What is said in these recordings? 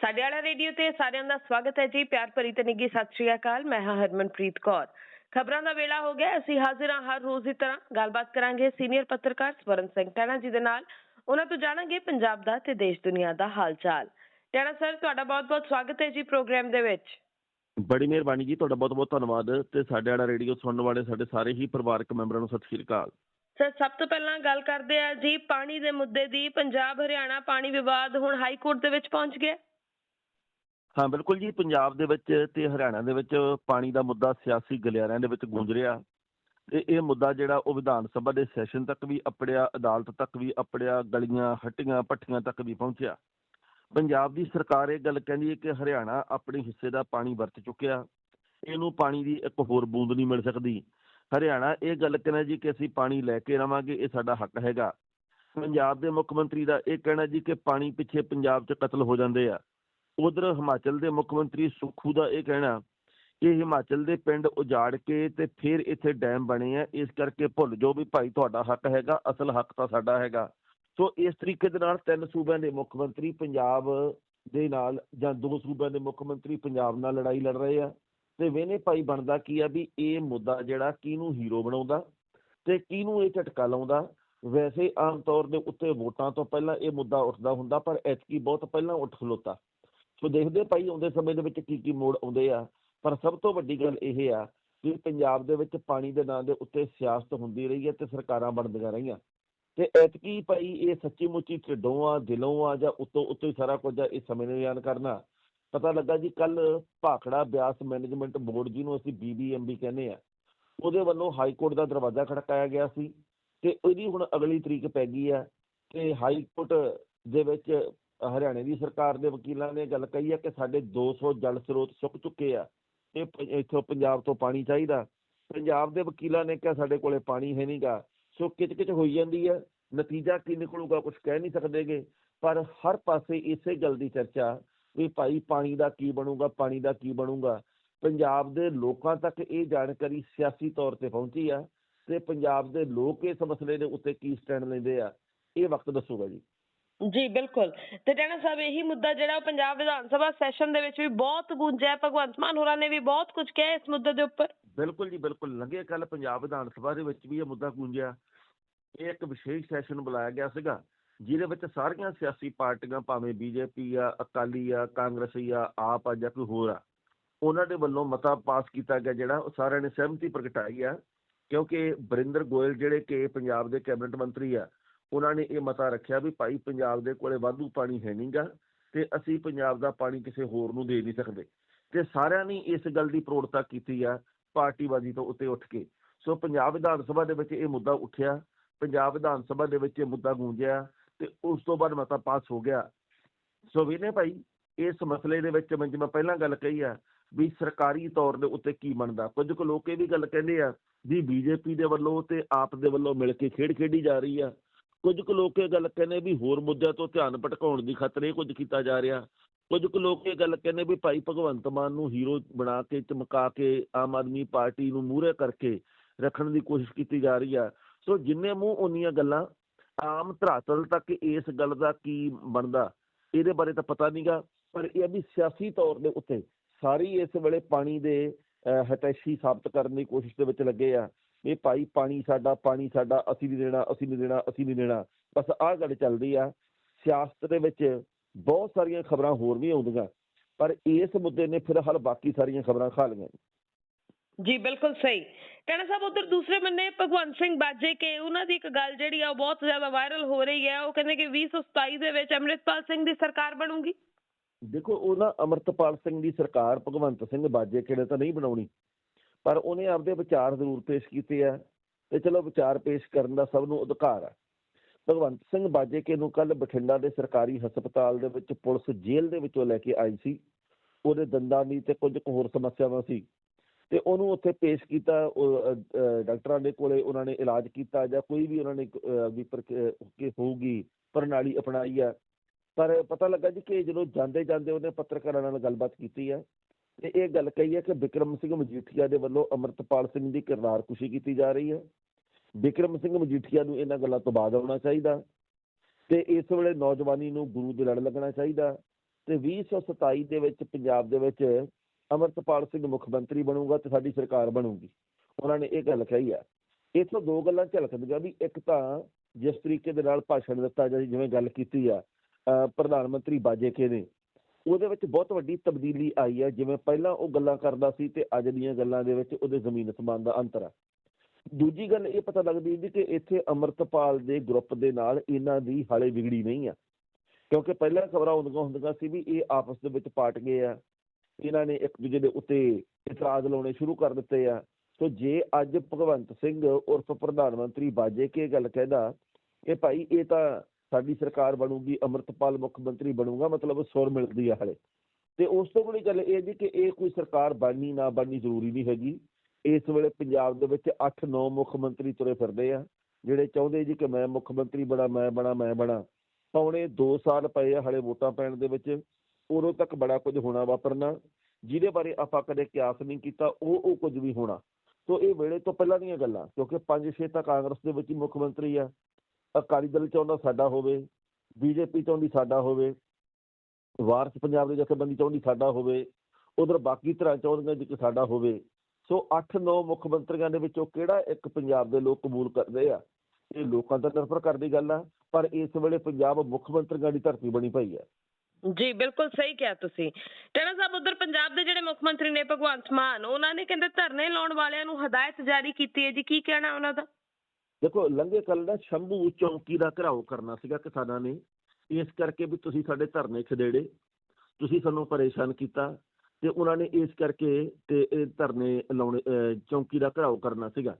ਸਾਡੇ ਵਾਲਾ ਰੇਡੀਓ ਤੇ ਸਾਰਿਆਂ ਦਾ ਸਵਾਗਤ ਹੈ ਜੀ। ਪਿਆਰ ਭਰੀ ਤੇ ਨਿੱਘੀ ਸਤਿ ਸ਼੍ਰੀ ਅਕਾਲ। ਮੈਂ ਹਾਂ ਹਰਮਨਪ੍ਰੀਤ ਕੌਰ। ਖਬਰਾਂ ਦਾ ਵੇਲਾ ਹੋ ਗਿਆ। ਅਸੀਂ ਹਾਜ਼ਰ ਹਾਂ ਹਰ ਰੋਜ਼ ਦੀ ਤਰ੍ਹਾਂ। ਗੱਲਬਾਤ ਕਰਾਂਗੇ ਸੀਨੀਅਰ ਪੱਤਰਕਾਰ ਸਵਰਨ ਸਿੰਘ ਟੈਣਾ ਜੀ ਦੇ ਨਾਲ। ਉਹਨਾਂ ਤੋਂ ਜਾਣਾਂਗੇ ਪੰਜਾਬ ਦਾ ਤੇ ਦੇਸ਼ ਦੁਨੀਆ ਦਾ ਹਾਲ ਚਾਲ ਟੈਣਾ ਸਰ ਤੁਹਾਡਾ ਬਹੁਤ-ਬਹੁਤ ਸਵਾਗਤ ਹੈ ਜੀ ਪ੍ਰੋਗਰਾਮ ਦੇ ਵਿੱਚ। ਬੜੀ ਮਿਹਰਬਾਨੀ ਜੀ। ਤੁਹਾਡਾ ਬਹੁਤ ਬਹੁਤ ਧੰਨਵਾਦ। ਤੇ ਸਾਡੇ ਵਾਲਾ ਰੇਡੀਓ ਸੁਣਨ ਵਾਲੇ ਸਾਡੇ ਸਾਰੇ ਹੀ ਪਰਿਵਾਰਕ ਮੈਂਬਰਾਂ ਨੂੰ ਸਤਿ ਸ਼੍ਰੀ ਅਕਾਲ। ਸਰ ਸਭ ਤੋਂ ਪਹਿਲਾਂ ਗੱਲ ਕਰਦੇ ਆ ਜੀ ਪਾਣੀ ਦੇ ਮੁੱਦੇ ਦੀ। ਪੰਜਾਬ ਹਰਿਆਣਾ ਪਾਣੀ ਵਿਵਾਦ ਹੁਣ ਹਾਈ ਕੋਰਟ ਦੇ ਵਿੱਚ ਪਹੁੰਚ ਗਿਆ। ਹਾਂ, ਬਿਲਕੁਲ ਜੀ, ਪੰਜਾਬ ਦੇ ਵਿੱਚ ਅਤੇ ਹਰਿਆਣਾ ਦੇ ਵਿੱਚ ਪਾਣੀ ਦਾ ਮੁੱਦਾ ਸਿਆਸੀ ਗਲਿਆਰਿਆਂ ਦੇ ਵਿੱਚ ਗੂੰਜ ਰਿਹਾ। ਅਤੇ ਇਹ ਮੁੱਦਾ ਜਿਹੜਾ ਉਹ ਵਿਧਾਨ ਸਭਾ ਦੇ ਸੈਸ਼ਨ ਤੱਕ ਵੀ ਅਪੜਿਆ, ਅਦਾਲਤ ਤੱਕ ਵੀ ਅਪੜਿਆ, ਗਲੀਆਂ ਹੱਟੀਆਂ ਭੱਠੀਆਂ ਤੱਕ ਵੀ ਪਹੁੰਚਿਆ। ਪੰਜਾਬ ਦੀ ਸਰਕਾਰ ਇਹ ਗੱਲ ਕਹਿੰਦੀ ਹੈ ਕਿ ਹਰਿਆਣਾ ਆਪਣੇ ਹਿੱਸੇ ਦਾ ਪਾਣੀ ਵਰਤ ਚੁੱਕਿਆ। ਇਹਨੂੰ ਪਾਣੀ ਦੀ ਇੱਕ ਹੋਰ ਬੂੰਦ ਨਹੀਂ ਮਿਲ ਸਕਦੀ। ਹਰਿਆਣਾ ਇਹ ਗੱਲ ਕਹਿੰਦਾ ਜੀ ਕਿ ਅਸੀਂ ਪਾਣੀ ਲੈ ਕੇ ਰਵਾਂਗੇ ਇਹ ਸਾਡਾ ਹੱਕ ਹੈਗਾ। ਪੰਜਾਬ ਦੇ ਮੁੱਖ ਮੰਤਰੀ ਦਾ ਇਹ ਕਹਿਣਾ ਜੀ ਕਿ ਪਾਣੀ ਪਿੱਛੇ ਪੰਜਾਬ 'ਚ ਕਤਲ ਹੋ ਜਾਂਦੇ ਆ। ਉਧਰ ਹਿਮਾਚਲ ਦੇ ਮੁੱਖ ਮੰਤਰੀ ਸੁੱਖੂ ਦਾ ਇਹ ਕਹਿਣਾ ਕਿ ਹਿਮਾਚਲ ਦੇ ਪਿੰਡ ਉਜਾੜ ਕੇ ਤੇ ਫਿਰ ਇੱਥੇ ਡੈਮ ਬਣੇ ਆ, ਇਸ ਕਰਕੇ ਭੁੱਲ ਜਾਓ ਵੀ ਭਾਈ ਤੁਹਾਡਾ ਹੱਕ ਹੈਗਾ, ਅਸਲ ਹੱਕ ਤਾਂ ਸਾਡਾ ਹੈਗਾ। ਸੋ ਇਸ ਤਰੀਕੇ ਦੇ ਨਾਲ ਤਿੰਨ ਸੂਬਿਆਂ ਦੇ ਮੁੱਖ ਮੰਤਰੀ ਪੰਜਾਬ ਦੇ ਨਾਲ ਜਾਂ ਦੋ ਸੂਬਿਆਂ ਦੇ ਮੁੱਖ ਮੰਤਰੀ ਪੰਜਾਬ ਨਾਲ ਲੜਾਈ ਲੜ ਰਹੇ ਆ ਤੇ ਵੇਨੇ ਭਾਈ ਬਣਦਾ ਕੀ ਆ ਵੀ ਇਹ ਮੁੱਦਾ ਜਿਹੜਾ ਕਿਹਨੂੰ ਹੀਰੋ ਬਣਾਉਂਦਾ ਤੇ ਕਿਹਨੂੰ ਇਹ ਝਟਕਾ ਲਾਉਂਦਾ, ਵੈਸੇ ਆਮ ਤੌਰ ਦੇ ਉੱਤੇ ਵੋਟਾਂ ਤੋਂ ਪਹਿਲਾਂ ਇਹ ਮੁੱਦਾ ਉੱਠਦਾ ਹੁੰਦਾ, ਪਰ ਐਤਕੀ ਬਹੁਤ ਪਹਿਲਾਂ ਉੱਠ ਖਲੋਤਾ। ਸੋ ਦੇਖਦੇ ਭਾਈ ਆਉਂਦੇ ਸਮੇਂ ਦੇ ਵਿੱਚ ਕੀ ਕੀ ਮੋੜ ਆਉਂਦੇ ਆ। ਪਰ ਸਭ ਤੋਂ ਵੱਡੀ ਗੱਲ ਇਹ ਆ ਕਿ ਪੰਜਾਬ ਦੇ ਵਿੱਚ ਪਾਣੀ ਦੇ ਨਾਂ ਦੇ ਉੱਤੇ ਸਿਆਸਤ ਹੁੰਦੀ ਰਹੀ ਹੈ ਤੇ ਸਰਕਾਰਾਂ ਬਣਦੀਆਂ ਰਹੀਆਂ। ਤੇ ਐਤਕੀ ਭਾਈ ਇਹ ਸੱਚੀ ਮੁੱਚੀ ਢਿੱਡੋਂ ਆ, ਦਿਲੋਂ ਆ ਜਾਂ ਉੱਤੋਂ ਉੱਤੋਂ ਹੀ ਸਾਰਾ ਕੁਝ ਆ ਇਹ ਸਮੇਂ ਨੇ ਬਿਆਨ ਕਰਨਾ। ਪਤਾ ਲੱਗਾ ਜੀ ਕੱਲ ਭਾਖੜਾ ਬਿਆਸ ਮੈਨੇਜਮੈਂਟ ਬੋਰਡ ਜਿਹਨੂੰ ਅਸੀਂ ਬੀਬੀਐਮਬੀ ਕਹਿੰਦੇ ਆ, ਉਹਦੇ ਵੱਲੋਂ ਹਾਈ ਕੋਰਟ ਦਾ ਦਰਵਾਜ਼ਾ ਖੜਕਾਇਆ ਗਿਆ ਸੀ। ਤੇ ਉਹਦੀ ਹੁਣ ਅਗਲੀ ਤਰੀਕ ਪੈ ਗਈ ਆ। ਤੇ ਹਾਈ ਕੋਰਟ ਦੇ ਵਿੱਚ ਹਰਿਆਣੇ ਦੀ ਸਰਕਾਰ ਦੇ ਵਕੀਲਾਂ ਨੇ ਗੱਲ ਕਹੀ ਹੈ ਕਿ ਸਾਡੇ 200 ਜਲ ਸਰੋਤ ਸੁੱਕ ਚੁੱਕੇ ਆ ਇਹ ਇੱਥੋਂ ਪੰਜਾਬ ਤੋਂ ਪਾਣੀ ਚਾਹੀਦਾ। ਪੰਜਾਬ ਦੇ ਵਕੀਲਾਂ ਨੇ ਕਿਹਾ ਸਾਡੇ ਕੋਲੇ ਪਾਣੀ ਹੈ ਨਹੀਂਗਾ ਸੋ ਕਿਚਕਿਚ ਹੋਈ ਜਾਂਦੀ ਹੈ। ਨਤੀਜਾ ਕੀ ਨਿਕਲੂਗਾ ਕੁਝ ਕਹਿ ਨਹੀਂ ਸਕਦੇਗੇ ਪਰ ਹਰ ਪਾਸੇ ਇਸੇ ਗੱਲ ਦੀ ਚਰਚਾ ਵੀ ਭਾਈ ਪਾਣੀ ਦਾ ਕੀ ਬਣੂਗਾ, ਪਾਣੀ ਦਾ ਕੀ ਬਣੂਗਾ। ਪੰਜਾਬ ਦੇ ਲੋਕਾਂ ਤੱਕ ਇਹ ਜਾਣਕਾਰੀ ਸਿਆਸੀ ਤੌਰ ਤੇ ਪਹੁੰਚੀ ਆ। ਤੇ ਪੰਜਾਬ ਦੇ ਲੋਕ ਇਸ ਮਸਲੇ ਦੇ ਉੱਤੇ ਕੀ ਸਟੈਂਡ ਲੈਂਦੇ ਆ, ਇਹ ਵਕਤ ਦੱਸੂਗਾ ਜੀ। ਜੀ, ਬਿਲਕੁਲ। ਤੇ ਟੈਣਾ ਸਾਹਿਬ, ਇਹੀ ਮੁੱਦਾ ਜਿਹੜਾ ਪੰਜਾਬ ਵਿਧਾਨ ਸਭਾ ਸੈਸ਼ਨ ਦੇ ਵਿੱਚ ਵੀ ਬਹੁਤ ਗੂੰਜਿਆ ਭਗਵੰਤ ਮਾਨ ਹੋਰਾਂ ਨੇ ਵੀ ਬਹੁਤ ਕੁਝ ਕਿਹਾ ਇਸ ਮੁੱਦੇ ਦੇ ਉੱਪਰ। ਬਿਲਕੁਲ ਜੀ, ਬਿਲਕੁਲ। ਲੰਘੇ ਕੱਲ ਪੰਜਾਬ ਵਿਧਾਨ ਸਭਾ ਦੇ ਵਿੱਚ ਵੀ ਇਹ ਮੁੱਦਾ ਗੂੰਜਿਆ। ਇਹ ਇੱਕ ਵਿਸ਼ੇਸ਼ ਸੈਸ਼ਨ ਬੁਲਾਇਆ ਗਿਆ ਸੀਗਾ, ਜਿਹਦੇ ਵਿੱਚ ਸਾਰੀਆਂ ਸਿਆਸੀ ਪਾਰਟੀਆਂ, ਭਾਵੇਂ ਬੀਜੇਪੀ ਆ, ਅਕਾਲੀ ਆ, ਕਾਂਗਰਸੀ ਆ, ਆਪ ਆ ਜਾਂ ਕੋਈ ਹੋਰ ਆ, ਉਹਨਾਂ ਦੇ ਵੱਲੋਂ ਮਤਾ ਪਾਸ ਕੀਤਾ ਗਿਆ, ਜਿਹੜਾ ਉਹ ਸਾਰਿਆਂ ਨੇ ਸਹਿਮਤੀ ਪ੍ਰਗਟਾਈ ਆ। ਕਿਉਂਕਿ ਬਰਿੰਦਰ ਗੋਇਲ ਜਿਹੜੇ ਕਿ ਪੰਜਾਬ ਦੇ ਕੈਬਨਿਟ ਮੰਤਰੀ ਆ ਉਹਨਾਂ ਨੇ ਇਹ ਮਤਾ ਰੱਖਿਆ ਵੀ ਭਾਈ ਪੰਜਾਬ ਦੇ ਕੋਲੇ ਵਾਧੂ ਪਾਣੀ ਹੈ ਨਹੀਂਗਾ ਤੇ ਅਸੀਂ ਪੰਜਾਬ ਦਾ ਪਾਣੀ ਕਿਸੇ ਹੋਰ ਨੂੰ ਦੇ ਨਹੀਂ ਸਕਦੇ। ਤੇ ਸਾਰਿਆਂ ਨੇ ਇਸ ਗੱਲ ਦੀ ਪ੍ਰੋੜਤਾ ਕੀਤੀ ਆ ਪਾਰਟੀਬਾਜ਼ੀ ਤੋਂ ਉੱਤੇ ਉੱਠ ਕੇ। ਸੋ ਪੰਜਾਬ ਵਿਧਾਨ ਸਭਾ ਦੇ ਵਿੱਚ ਇਹ ਮੁੱਦਾ ਉੱਠਿਆ, ਪੰਜਾਬ ਵਿਧਾਨ ਸਭਾ ਦੇ ਵਿੱਚ ਇਹ ਮੁੱਦਾ ਗੂੰਜਿਆ ਤੇ ਉਸ ਤੋਂ ਬਾਅਦ ਮਤਾ ਪਾਸ ਹੋ ਗਿਆ। ਸੋ ਵੀਨੇ ਭਾਈ, ਇਸ ਮਸਲੇ ਦੇ ਵਿੱਚ ਮੈਂ ਜਿਵੇਂ ਪਹਿਲਾਂ ਗੱਲ ਕਹੀ ਆ ਵੀ ਸਰਕਾਰੀ ਤੌਰ ਦੇ ਉੱਤੇ ਕੀ ਬਣਦਾ। ਕੁਝ ਕੁ ਲੋਕ ਇਹ ਵੀ ਗੱਲ ਕਹਿੰਦੇ ਆ ਵੀ ਬੀਜੇਪੀ ਦੇ ਵੱਲੋਂ ਤੇ ਆਪ ਦੇ ਵੱਲੋਂ ਮਿਲ ਕੇ ਖੇਡ ਖੇਡੀ ਜਾ ਰਹੀ ਆ। ਕੁਝ ਕੁ ਲੋਕ ਇਹ ਗੱਲ ਕਹਿੰਦੇ ਵੀ ਹੋਰ ਮੁੱਦਿਆਂ ਤੋਂ ਧਿਆਨ ਭਟਕਾਉਣ ਦੀ ਖਾਤਰ ਇਹ ਕੁਝ ਕੀਤਾ ਜਾ ਰਿਹਾ। ਕੁਝ ਕੁ ਲੋਕ ਇਹ ਗੱਲ ਕਹਿੰਦੇ ਵੀ ਭਾਈ ਭਗਵੰਤ ਮਾਨ ਨੂੰ ਹੀਰੋ ਬਣਾ ਕੇ ਚਮਕਾ ਕੇ ਆਮ ਆਦਮੀ ਪਾਰਟੀ ਨੂੰ ਮੂਹਰੇ ਕਰਕੇ ਰੱਖਣ ਦੀ ਕੋਸ਼ਿਸ਼ ਕੀਤੀ ਜਾ ਰਹੀ ਆ। ਸੋ ਜਿੰਨੇ ਮੂੰਹ ਉਨੀਆਂ ਗੱਲਾਂ ਆਮ ਧਰਾਤਲ ਤੱਕ ਇਸ ਗੱਲ ਦਾ ਕੀ ਬਣਦਾ ਇਹਦੇ ਬਾਰੇ ਤਾਂ ਪਤਾ ਨਹੀਂਗਾ ਪਰ ਇਹ ਵੀ ਸਿਆਸੀ ਤੌਰ ਦੇ ਉੱਤੇ ਸਾਰੀ ਇਸ ਵੇਲੇ ਪਾਣੀ ਦੇ ਅਹ, ਹਤੈਸ਼ੀ ਸਾਬਤ ਕਰਨ ਦੀ ਕੋਸ਼ਿਸ਼ ਦੇ ਵਿੱਚ ਲੱਗੇ ਆ। ਇਹ ਭਾਈ ਪਾਣੀ ਸਾਡਾ ਪਾਣੀ ਸਾਡਾ ਅਸੀਂ ਨਹੀਂ ਦੇਣਾ ਅਸੀਂ ਨਹੀਂ ਦੇਣਾ ਅਸੀਂ ਨਹੀਂ ਦੇਣਾ। ਬਸ ਆਹ ਗੱਲ ਚੱਲਦੀ ਆ ਸਿਆਸਤ ਦੇ ਵਿੱਚ ਬਹੁਤ ਸਾਰੀਆਂ ਖਬਰਾਂ ਹੋਰ ਵੀ ਆਉਂਦੀਆਂ ਪਰ ਇਸ ਮੁੱਦੇ ਨੇ ਫਿਲਹਾਲ ਬਾਕੀ ਸਾਰੀਆਂ ਖਬਰਾਂ ਖਾ ਲਈਆਂ। ਜੀ ਬਿਲਕੁਲ ਸਹੀ। ਟੈਣਾ ਸਾਹਿਬ ਉਧਰ ਦੂਸਰੇ ਬੰਨੇ ਭਗਵੰਤ ਸਿੰਘ ਬਾਜੇ ਕੇ ਉਹਨਾਂ ਦੀ ਇੱਕ ਗੱਲ ਜਿਹੜੀ ਆ ਉਹ ਬਹੁਤ ਜ਼ਿਆਦਾ ਵਾਇਰਲ ਹੋ ਰਹੀ ਹੈ ਉਹ ਕਹਿੰਦੇ ਕਿ 2027 ਦੇ ਵਿੱਚ ਅੰਮ੍ਰਿਤਪਾਲ ਸਿੰਘ ਦੀ ਸਰਕਾਰ ਬਣੂਗੀ। ਦੇਖੋ ਉਹ ਨਾ ਅਮਰਤਪਾਲ ਸਿੰਘ ਦੀ ਸਰਕਾਰ ਭਗਵੰਤ ਸਿੰਘ ਬਾਜੇ ਕਿਹੜੇ ਤਾਂ ਨਹੀਂ ਬਣਾਉਣੀ। ਪਰ ਉਹਨੇ ਆਪਦੇ ਵਿਚਾਰ ਜ਼ਰੂਰ ਪੇਸ਼ ਕੀਤੇ ਆ ਤੇ ਚਲੋ ਵਿਚਾਰ ਪੇਸ਼ ਕਰਨ ਦਾ ਸਭ ਨੂੰ ਅਧਿਕਾਰ ਆ। ਭਗਵੰਤ ਸਿੰਘ ਬਾਜੇਕੇ ਨੂੰ ਕੱਲ ਬਠਿੰਡਾ ਦੇ ਸਰਕਾਰੀ ਹਸਪਤਾਲ ਦੇ ਵਿੱਚ ਪੁਲਿਸ ਜੇਲ੍ਹ ਦੇ ਵਿੱਚੋਂ ਲੈ ਕੇ ਆਈ ਸੀ। ਉਹਦੇ ਦੰਦਾਂ ਦੀ ਤੇ ਕੁਝ ਕੁ ਹੋਰ ਸਮੱਸਿਆਵਾਂ ਸੀ ਤੇ ਉਹਨੂੰ ਉੱਥੇ ਪੇਸ਼ ਕੀਤਾ ਡਾਕਟਰਾਂ ਦੇ ਕੋਲੇ ਉਹਨਾਂ ਨੇ ਇਲਾਜ ਕੀਤਾ ਜਾਂ ਕੋਈ ਵੀ ਉਹਨਾਂ ਨੇ ਵੀ ਕਿ ਹੋਊਗੀ, ਪ੍ਰਣਾਲੀ ਅਪਣਾਈ ਆ। ਪਰ ਪਤਾ ਲੱਗਾ ਜੀ ਕਿ ਜਦੋਂ ਜਾਂਦੇ ਜਾਂਦੇ ਉਹਨੇ ਪੱਤਰਕਾਰਾਂ ਨਾਲ ਗੱਲਬਾਤ ਕੀਤੀ ਆ ਤੇ ਇਹ ਗੱਲ ਕਹੀ ਹੈ ਕਿ ਵਿਕਰਮ ਸਿੰਘ ਮਜੀਠੀਆ ਦੇ ਵੱਲੋਂ ਅਮਰਤਪਾਲ ਸਿੰਘ ਦੀ ਕਿਰਦਾਰ ਕੁਸ਼ੀ ਕੀਤੀ ਜਾ ਰਹੀ ਹੈ। ਵਿਕਰਮ ਸਿੰਘ ਮਜੀਠੀਆ ਨੂੰ ਇਹਨਾਂ ਗੱਲਾਂ ਤੋਂ ਬਾਅਦ ਆਉਣਾ ਚਾਹੀਦਾ ਤੇ ਇਸ ਵੇਲੇ ਨੌਜਵਾਨੀ ਨੂੰ ਗੁਰੂ ਦੇ ਲੜ ਲੱਗਣਾ ਚਾਹੀਦਾ ਤੇ 2027 ਦੇ ਵਿੱਚ ਪੰਜਾਬ ਦੇ ਵਿੱਚ ਅਮਰਤਪਾਲ ਸਿੰਘ ਮੁੱਖ ਮੰਤਰੀ ਬਣੂਗਾ ਤੇ ਸਾਡੀ ਸਰਕਾਰ ਬਣੂਗੀ। ਉਹਨਾਂ ਨੇ ਇਹ ਗੱਲ ਕਹੀ ਆ ਇੱਥੋਂ ਦੋ ਗੱਲਾਂ ਝਲਕਦੀਆਂ ਵੀ ਇੱਕ ਤਾਂ ਜਿਸ ਤਰੀਕੇ ਦੇ ਨਾਲ ਭਾਸ਼ਣ ਦਿੱਤਾ ਜਾਂ ਜਿਵੇਂ ਗੱਲ ਕੀਤੀ ਆ ਪ੍ਰਧਾਨ ਮੰਤਰੀ ਬਾਜੇਕੇ ਨੇ ਉਹਦੇ ਵਿੱਚ ਬਹੁਤ ਵੱਡੀ ਤਬਦੀਲੀ ਆਈ ਹੈ। ਜਿਵੇਂ ਪਹਿਲਾਂ ਉਹ ਗੱਲਾਂ ਕਰਦਾ ਸੀ ਤੇ ਅੱਜ ਦੀਆਂ ਗੱਲਾਂ ਦੇ ਵਿੱਚ ਉਹਦੇ ਜ਼ਮੀਨ ਅਸਮਾਨ ਦਾ ਅੰਤਰ ਆ ਦੂਜੀ ਗੱਲ ਇਹ ਪਤਾ ਲੱਗਦੀ ਜੀ ਕਿ ਇੱਥੇ ਅਮਰਤਪਾਲ ਦੇ ਗਰੁੱਪ ਦੇ ਨਾਲ ਇਹਨਾਂ ਦੀ ਹਾਲੇ ਵਿਗੜੀ ਨਹੀਂ ਆ ਕਿਉਂਕਿ ਪਹਿਲਾਂ ਖਬਰਾਂ ਹੁੰਦੀਆਂ ਹੁੰਦੀਆਂ ਸੀ ਵੀ ਇਹ ਆਪਸ ਦੇ ਵਿੱਚ ਪਾਟ ਗਏ ਆ। ਇਹਨਾਂ ਨੇ ਇੱਕ ਦੂਜੇ ਦੇ ਉੱਤੇ ਇਤਰਾਜ਼ ਲਾਉਣੇ ਸ਼ੁਰੂ ਕਰ ਦਿੱਤੇ ਆ। ਸੋ ਜੇ ਅੱਜ ਭਗਵੰਤ ਸਿੰਘ ਉਰਫ ਪ੍ਰਧਾਨ ਮੰਤਰੀ ਬਾਜੇ ਕੇ ਗੱਲ ਕਹਿੰਦਾ, ਇਹ ਭਾਈ ਇਹ ਤਾਂ ਸਾਡੀ ਸਰਕਾਰ ਬਣੂਗੀ, ਅਮਰਤਪਾਲ ਮੁੱਖ ਮੰਤਰੀ ਬਣੂਗਾ, ਮਤਲਬ ਸੁਰ ਮਿਲਦੀ ਆ ਹਲੇ। ਤੇ ਉਸ ਤੋਂ ਬੜੀ ਗੱਲ ਇਹ ਜੀ ਕਿ ਇਹ ਕੋਈ ਸਰਕਾਰ ਬਣਨੀ ਨਾ ਬਣਨੀ ਜ਼ਰੂਰੀ ਨਹੀਂ ਹੈਗੀ। ਇਸ ਵੇਲੇ ਪੰਜਾਬ ਦੇ ਵਿੱਚ 8-9 ਮੁੱਖ ਮੰਤਰੀ ਤੁਰੇ ਫਿਰਦੇ ਆ, ਜਿਹੜੇ ਚਾਹੁੰਦੇ ਜੀ ਕਿ ਮੈਂ ਮੁੱਖ ਮੰਤਰੀ ਬਣਾ, ਮੈਂ ਬਣਾ ਮੈਂ ਬਣਾ। ਪੌਣੇ 2 ਸਾਲ ਪਏ ਆ ਹਲੇ ਵੋਟਾਂ ਪੈਣ ਦੇ ਵਿੱਚ, ਉਦੋਂ ਤੱਕ ਬੜਾ ਕੁਝ ਹੋਣਾ ਵਾਪਰਨਾ। ਜਿਹਦੇ ਬਾਰੇ ਆਪਾਂ ਕਦੇ ਕਿਆਸ ਨਹੀਂ ਕੀਤਾ, ਉਹ ਉਹ ਕੁਝ ਵੀ ਹੋਣਾ। ਸੋ ਇਹ ਵੇਲੇ ਤੋਂ ਪਹਿਲਾਂ ਦੀਆਂ ਗੱਲਾਂ, ਕਿਉਂਕਿ 5-6 ਤਾਂ ਕਾਂਗਰਸ ਦੇ ਵਿੱਚ ਹੀ ਮੁੱਖ ਮੰਤਰੀ ਆ। ਅਕਾਲੀ ਦਲ ਚਾਹੁੰਦਾ ਸਾਡਾ ਹੋਵੇ, ਬੀਜੇਪੀ ਚਾਹੁੰਦੀ ਸਾਡਾ ਹੋਵੇ, ਵਾਰਸ ਪੰਜਾਬ ਦੇ ਜਥੇਬੰਦੀ ਚਾਹੁੰਦੀ ਸਾਡਾ ਹੋਵੇ, ਉਧਰ ਬਾਕੀ ਧਿਰਾਂ ਚਾਹੁੰਦੀਆਂ ਜੀ ਸਾਡਾ ਹੋਵੇ। ਸੋ 8-9 ਮੁੱਖ ਮੰਤਰੀਆਂ ਦੇ ਵਿੱਚੋਂ ਕਿਹੜਾ ਇੱਕ ਪੰਜਾਬ ਦੇ ਲੋਕ ਕਬੂਲ ਕਰਦੇ ਆ? ਇਹ ਲੋਕਾਂ ਤੇ ਨਿਰਭਰ ਕਰਦੀ ਗੱਲ ਆ, ਪਰ ਇਸ ਵੇਲੇ ਪੰਜਾਬ ਮੁੱਖ ਮੰਤਰੀਆਂ ਦੀ ਧਰਤੀ ਬਣੀ ਪਈ ਹੈ ਜੀ, ਬਿਲਕੁਲ ਸਹੀ ਕਿਹਾ ਤੁਸੀਂ। ਟੈਣਾ ਸਾਹਿਬ, ਉਧਰ ਪੰਜਾਬ ਦੇ ਜਿਹੜੇ ਮੁੱਖ ਮੰਤਰੀ ਨੇ ਭਗਵੰਤ ਮਾਨ, ਉਹਨਾਂ ਨੇ ਕਹਿੰਦੇ ਧਰਨੇ ਲਾਉਣ ਵਾਲਿਆਂ ਨੂੰ ਹਦਾਇਤ ਜਾਰੀ ਕੀਤੀ ਹੈ ਜੀ, ਕੀ ਕਹਿਣਾ ਉਹਨਾਂ ਦਾ? ਦੇਖੋ, ਲੰਘੇ ਕੱਲ ਨਾ ਸ਼ੰਭੂ ਚੌਂਕੀ ਦਾ ਘਰਾਓ ਕਰਨਾ ਸੀਗਾ ਕਿਸਾਨਾਂ ਨੇ। ਇਸ ਕਰਕੇ ਵੀ ਤੁਸੀਂ ਸਾਡੇ ਧਰਨੇ ਖਦੇੜੇ, ਤੁਸੀਂ ਸਾਨੂੰ ਪਰੇਸ਼ਾਨ ਕੀਤਾ ਤੇ ਉਹਨਾਂ ਨੇ ਇਸ ਕਰਕੇ ਤੇ ਇਹ ਧਰਨੇ ਲਾਉਣੇ ਚੌਂਕੀ ਦਾ ਘਰਾਓ ਕਰਨਾ ਸੀਗਾ।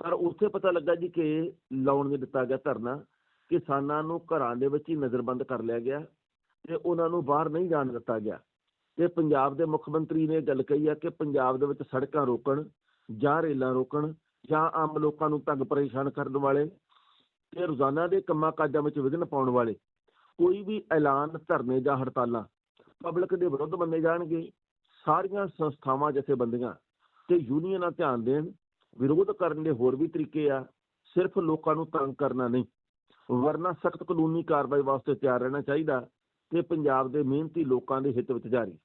ਪਰ ਉੱਥੇ ਪਤਾ ਲੱਗਾ ਜੀ ਕਿ ਲਾਉਣ ਨਹੀਂ ਦਿੱਤਾ ਗਿਆ ਧਰਨਾ। ਕਿਸਾਨਾਂ ਨੂੰ ਘਰਾਂ ਦੇ ਵਿੱਚ ਹੀ ਨਜ਼ਰਬੰਦ ਕਰ ਲਿਆ ਗਿਆ ਤੇ ਉਹਨਾਂ ਨੂੰ ਬਾਹਰ ਨਹੀਂ ਜਾਣ ਦਿੱਤਾ ਗਿਆ। ਤੇ ਪੰਜਾਬ ਦੇ ਮੁੱਖ ਮੰਤਰੀ ਨੇ ਗੱਲ ਕਹੀ ਆ ਕਿ ਪੰਜਾਬ ਦੇ ਵਿੱਚ ਸੜਕਾਂ ਰੋਕਣ ਜਾਂ ਰੇਲਾਂ ਰੋਕਣ ਜਾਂ ਆਮ ਲੋਕਾਂ ਨੂੰ ਤੰਗ ਪਰੇਸ਼ਾਨ ਕਰਨ ਵਾਲੇ ਤੇ ਰੋਜ਼ਾਨਾ ਦੇ ਕੰਮਾਂ ਕਾਜਾਂ ਵਿੱਚ ਵਿਘਨ ਪਾਉਣ ਵਾਲੇ ਕੋਈ ਵੀ ਐਲਾਨ ਧਰਨੇ ਜਾਂ ਹੜਤਾਲਾਂ ਪਬਲਿਕ ਦੇ ਵਿਰੁੱਧ ਮੰਨੇ ਜਾਣਗੇ। ਸਾਰੀਆਂ ਸੰਸਥਾਵਾਂ, ਜਥੇਬੰਦੀਆਂ ਤੇ ਯੂਨੀਅਨਾਂ ਧਿਆਨ ਦੇਣ। ਵਿਰੋਧ ਕਰਨ ਦੇ ਹੋਰ ਵੀ ਤਰੀਕੇ ਆ। ਸਿਰਫ ਲੋਕਾਂ ਨੂੰ ਤੰਗ ਕਰਨਾ ਨਹੀਂ, ਵਰਨਾ ਸਖਤ ਕਾਨੂੰਨੀ ਕਾਰਵਾਈ ਵਾਸਤੇ ਤਿਆਰ ਰਹਿਣਾ ਚਾਹੀਦਾ ਤੇ ਪੰਜਾਬ ਦੇ ਮਿਹਨਤੀ ਲੋਕਾਂ ਦੇ ਹਿੱਤ ਵਿੱਚ ਜਾਰੀ।